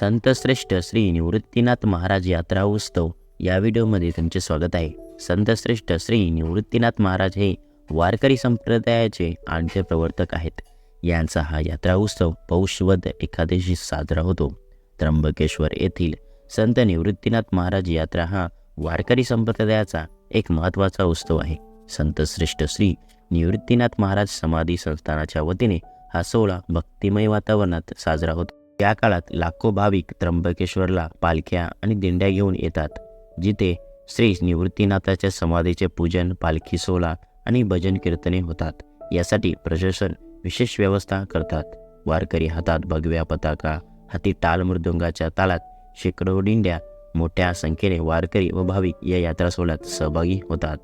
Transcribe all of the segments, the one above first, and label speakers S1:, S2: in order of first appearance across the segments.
S1: संतश्रेष्ठ श्री निवृत्तीनाथ महाराज यात्रा उत्सव या व्हिडिओमध्ये तुमचे स्वागत आहे. संतश्रेष्ठ श्री निवृत्तीनाथ महाराज हे वारकरी संप्रदायाचे आणते प्रवर्तक आहेत. यांचा हा यात्रा उत्सव पौषवद एकादशी साजरा होतो. त्र्यंबकेश्वर येथील संत निवृत्तीनाथ महाराज यात्रा हा वारकरी संप्रदायाचा एक महत्त्वाचा उत्सव आहे. संतश्रेष्ठ श्री निवृत्तीनाथ महाराज समाधी संस्थानाच्या वतीने हा सोहळा भक्तिमय वातावरणात साजरा होतो. या काळात लाखो भाविक त्र्यंबकेश्वरला पालख्या आणि दिंड्या घेऊन येतात जिथे श्री निवृत्तीनाथाच्या समाधीचे पूजन पालखी सोहळा आणि भजन कीर्तने होतात. यासाठी प्रशासन विशेष व्यवस्था करतात. वारकरी हातात भगव्या पताका हाती टाल मृदुंगाच्या तालात शेकडो दिंड्या मोठ्या संख्येने वारकरी व भाविक या यात्रा सोहळ्यात सहभागी होतात.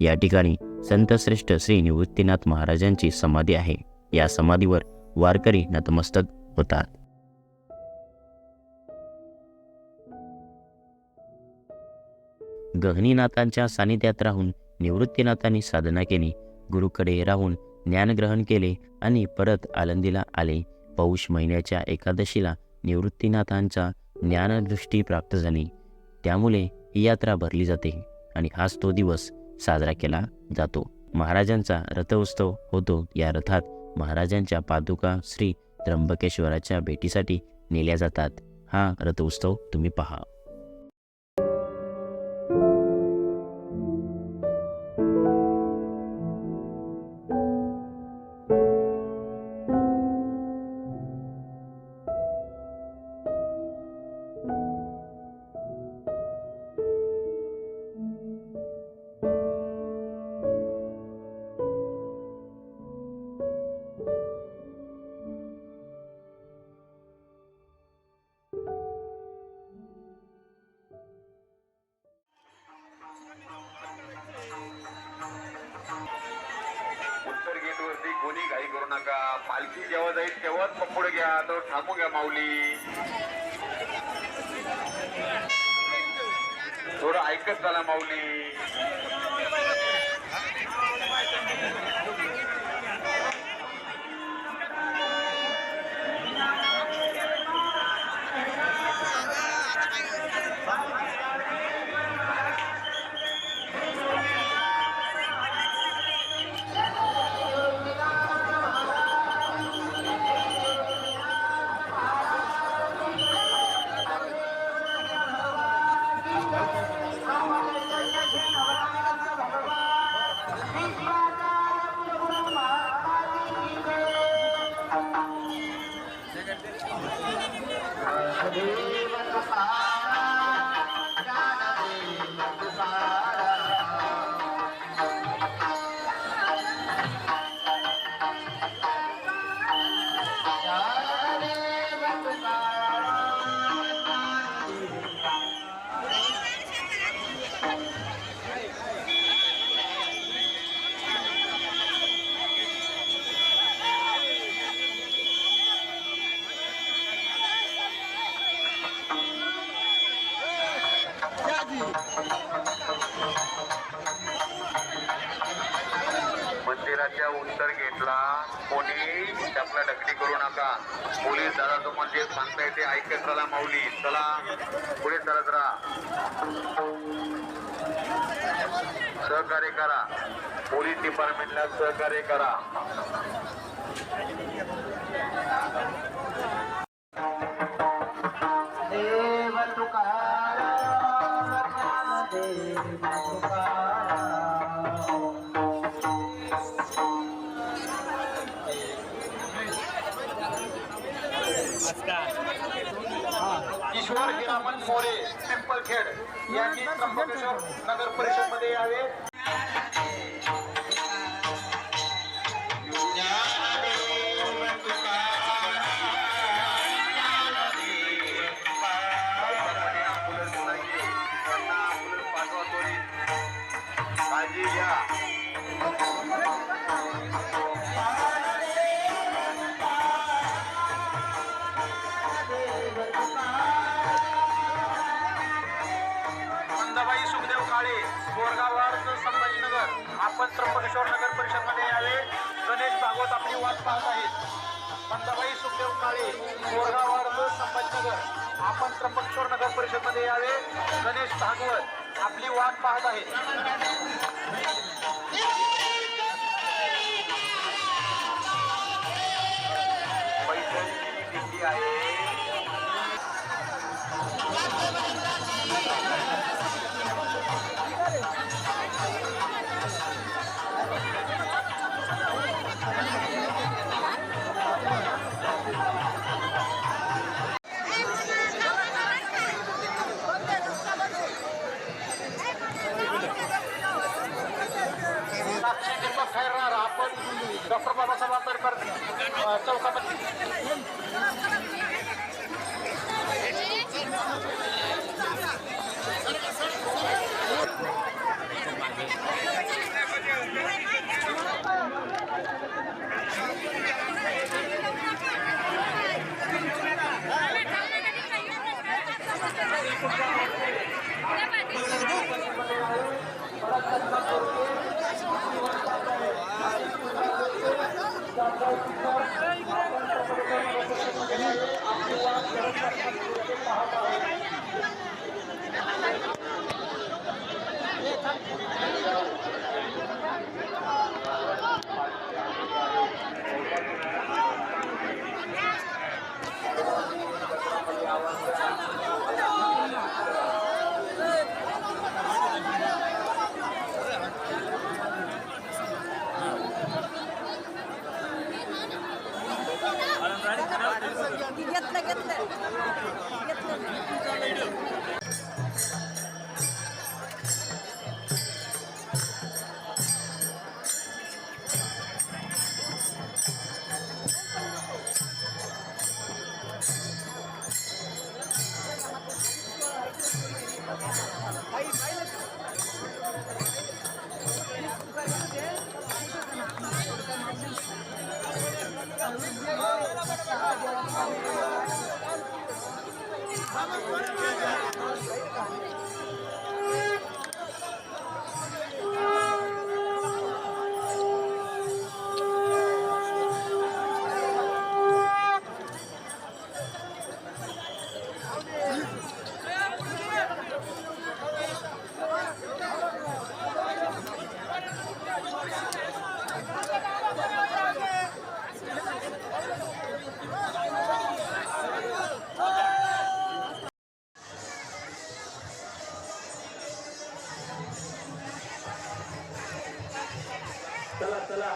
S1: या ठिकाणी संतश्रेष्ठ श्री निवृत्तीनाथ महाराजांची समाधी आहे. या समाधीवर वारकरी नतमस्तक होतात. गहनीनाथांच्या सानिध्यात राहून निवृत्तीनाथांनी साधना केली. गुरुकडे राहून ज्ञानग्रहण केले आणि परत आलंदीला आले. पौष महिन्याच्या एकादशीला निवृत्तीनाथांचा ज्ञानदृष्टी प्राप्त झाली. त्यामुळे ही यात्रा भरली जाते आणि हाच तो दिवस साजरा केला जातो. महाराजांचा रथोत्सव होतो. या रथात महाराजांच्या पादुका श्री त्र्यंबकेश्वराच्या भेटीसाठी नेल्या जातात. हा रथोत्सव तुम्ही पहा.
S2: कोणी घाई करू नका. पालखी जेव्हा जाईल तेव्हाच मग घ्या. तर थांबू घ्या माऊली. थोडं ऐकत चला माऊली. मंदिराच्या उत्तर गेटला कोणी आपला ढकली करू नका. पोलीस दादा तुम्हाला जे सांगताय ते ऐकत चला माऊली. चला पुढे चालत राहा. सहकार्य करा. पोलीस डिपार्टमेंटला सहकार्य करा.
S3: देव तुकाराम
S2: ईश्वर हिरामन मोरे पिंपलखेड यांनी त्र्यंबकेश्वर नगर परिषदमध्ये यावे. काळजी मंदाबाई सुखदेव काळे बोरगाव संभाजीनगर. आपण त्र्यंबकेश्वर नगर परिषदमध्ये यावे. गणेश भागवत आपली वाट पाहत आहेत. मंदाबाई सुखदेव काळे बोरगाव
S4: संभाजीनगर. आपण त्र्यंबकेश्वर नगर परिषदमध्ये यावे. गणेश भागवत. आपली वाट पाहत आहेत चला चला